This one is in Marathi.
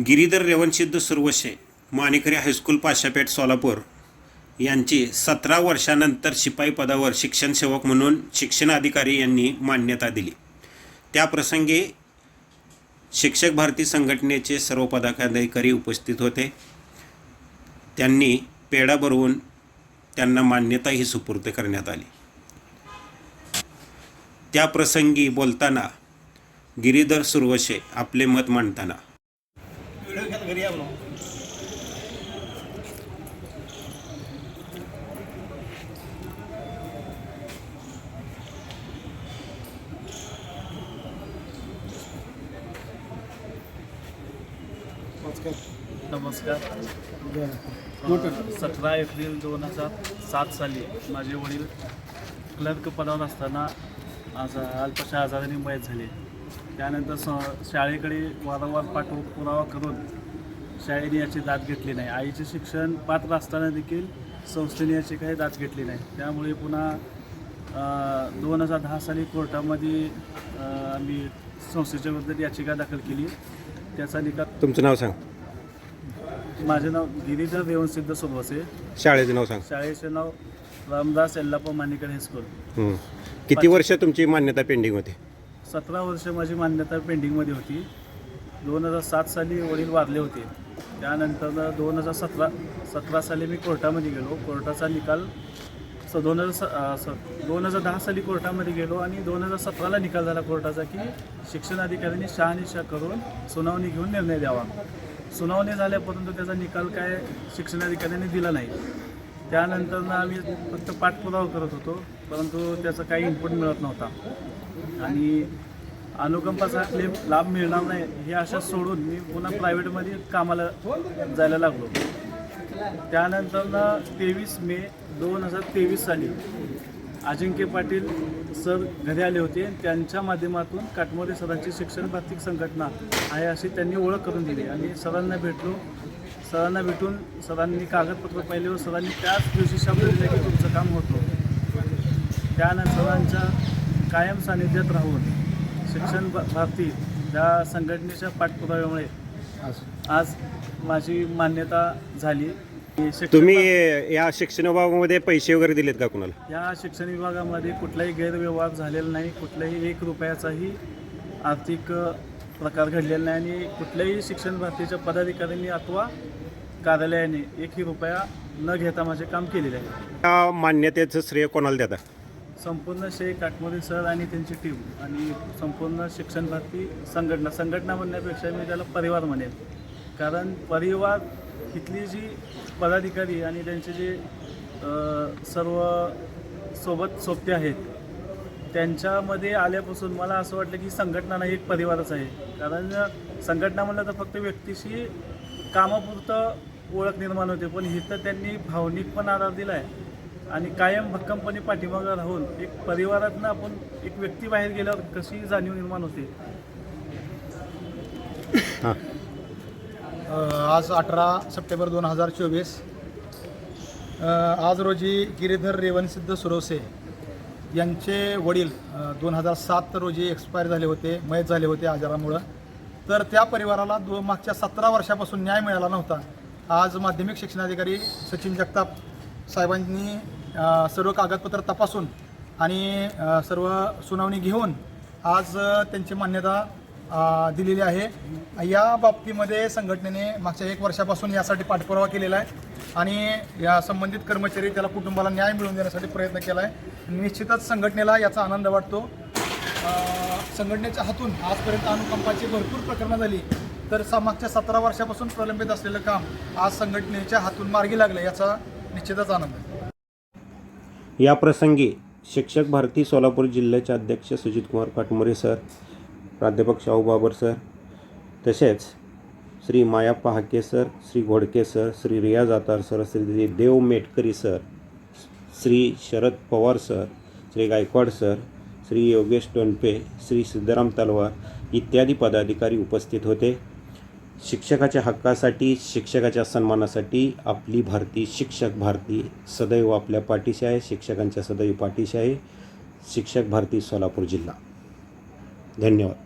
गिरीधर रेवणसिद्ध सुरवशे माणिकरी हायस्कूल पाशापेठ सोलापूर यांची सतरा वर्षानंतर शिपाई पदावर म्हणून शिक्षण अधिकारी यांनी मान्यता दिली. त्याप्रसंगी शिक्षक भारती संघटनेचे सर्व पदाधिकारी उपस्थित होते. त्यांनी पेढा भरवून त्यांना मान्यताही सुपूर्द करण्यात आली. त्या प्रसंगी बोलताना गिरीधर सुरवशे आपले मत मांडताना नमस्कार. सतरा एप्रिल दोन हजार सात साली माझे वडील क्लर्क पदावर असताना आज अल्पशा आजाराने मयत झाले. त्यानंतर स शाळेकडे वारंवार पाठव पुरावा करून शाळेने याची दाद घेतली नाही. आईचे शिक्षण पात्र असताना देखील संस्थेने याची काही दाद घेतली नाही. त्यामुळे पुन्हा दोन हजार दहा साली कोर्टामध्ये आम्ही संस्थेच्या विरुद्ध याचिका दाखल केली. त्याचा निकाल तुमचं नाव सांग. माझे नाव गिरीधर देवनसिद्ध सुरवसे शाळेचं नाव सांग. शाळेचे नाव रामदास यल्लाप्पा मानिकर हायस्कूल हं. किती वर्ष तुमची मान्यता पेंडिंग होती? सतरा वर्ष माझी मान्यता पेंडिंगमध्ये होती. दोन हजार सात साली वडील वारले होते. त्यानंतर दोन हजार सतरा सतरा साली मी कोर्टामध्ये गेलो. कोर्टाचा निकाल स दोन हजार स अं, स दोन हजार दहा साली कोर्टामध्ये गेलो आणि दोन हजार सतराला निकाल झाला कोर्टाचा की शिक्षण अधिकाऱ्यांनी शहानिशा करून सुनावणी घेऊन निर्णय द्यावा. सुनावणी झाल्या परंतु त्याचा निकाल काय शिक्षणाधिकाऱ्यांनी दिला नाही. त्यानंतर आम्ही फक्त पाठपुरावा करत होतो परंतु त्याचा काही इनपुट मिळत नव्हता. आणि अनुकंपाचा क्लेम लाभ मिळणार नाही हे आशा सोडून मी पुन्हा प्रायव्हेटमध्ये कामाला जायला लागलो. त्यानंतर तेवीस मे दोन हजार तेवीस साली अजिंक्य पाटील सर घरी आले होते. त्यांच्या माध्यमातून काटमोरे सरांची शिक्षण भारतीय संघटना आहे अशी त्यांनी ओळख करून दिली. आणि सरांना भेटलो. सरांना भेटून सरांनी कागदपत्र पाहिले व सरांनी त्याच दिवशी शब्द दिले की तुमचं काम होतं. त्यानंतर सरांच्या कायम सानिध्यात राहून शिक्षण भारती या संघटनेच्या पाठपुराव्यामुळे आज माझी मान्यता झाली. तुम्ही या शिक्षण विभागामध्ये पैसे वगैरे दिलेत का कुणाला? या शिक्षण विभागामध्ये कुठलाही गैरव्यवहार झालेला नाही कुठल्याही एक रुपयाचाही आर्थिक प्रकार घडलेला नाही आणि कुठल्याही शिक्षण भारतीच्या पदाधिकाऱ्यांनी अथवा कार्यालयाने एकही रुपया न घेता माझे काम केलेले आहे. त्या मान्यतेचं श्रेय कोणाला देता? संपूर्ण श्रेय काटमोरी सर आणि त्यांची टीम आणि संपूर्ण शिक्षण भारती संघटना संघटना म्हणण्यापेक्षा मी त्याला परिवार म्हणेन. कारण परिवार इथली जी पदाधिकारी आणि त्यांचे जे सर्व सोबत सोबते आहेत त्यांच्यामध्ये आल्यापासून मला असं वाटलं की संघटना नाही एक परिवारच आहे. कारण संघटना म्हणलं तर फक्त व्यक्तीशी कामापुरतं ओळख निर्माण होते पण इथं त्यांनी भावनिक पण आधार दिला आहे आणि कायम भक्कमपणे पाठीमागं राहून एक परिवारातनं आपण एक व्यक्ती बाहेर गेल्यावर कशी जाणीव निर्माण होते? हां. आज अठरा सप्टेंबर दोन हजार चोवीस. आज रोजी गिरीधर रेवणसिद्ध सुरवसे यांचे वडील दोन हजार सात रोजी एक्सपायर झाले होते मयत झाले होते आजारामुळं. तर त्या परिवाराला दो मागच्या सतरा वर्षापासून न्याय मिळाला नव्हता. आज माध्यमिक शिक्षणाधिकारी सचिन जगताप साहेबांनी सर्व कागदपत्र तपासून आणि सर्व सुनावणी घेऊन आज त्यांची मान्यता दिलेली आहे. या बाबतीमध्ये संघटनेने मागच्या एक वर्षापासून यासाठी पाठपुरावा केलेला आहे आणि या संबंधित कर्मचारी त्याला कुटुंबाला न्याय मिळवून देण्यासाठी प्रयत्न केला आहे निश्चितच संघटनेला याचा आनंद वाटतो. संघटनेच्या हातून आजपर्यंत अनुकंपाची भरपूर प्रकरणं झाली. तर स मागच्या सतरा वर्षापासून प्रलंबित असलेलं काम आज संघटनेच्या हातून मार्गी लागलं याचा निश्चितच आनंद आहे. या प्रसंगी शिक्षक भारती सोलापूर जिल्ह्याचे अध्यक्ष सुजित कुमार काटमोरे सर प्राध्यापक शाहू बाबर सर. तसेच Shri Mayappa Hake sir Shri Ghodke sir Shri Riyaz Atar sir Shri Dev Metkari sir Shri Sharad Pawar sir Shri Gaikwad sir Shri Yogesh Tonpe Shri Siddharam Talwar इत्यादी पदाधिकारी उपस्थित होते. शिक्षकाच्या हक्कासाठी शिक्षकाच्या सन्मानासाठी आपली भारती शिक्षक भारती सदैव आपल्या पाठीशी आहे शिक्षकांच्या सदैव पाठीशी आहे. शिक्षक भारती सोलापूर जिल्हा. धन्यवाद.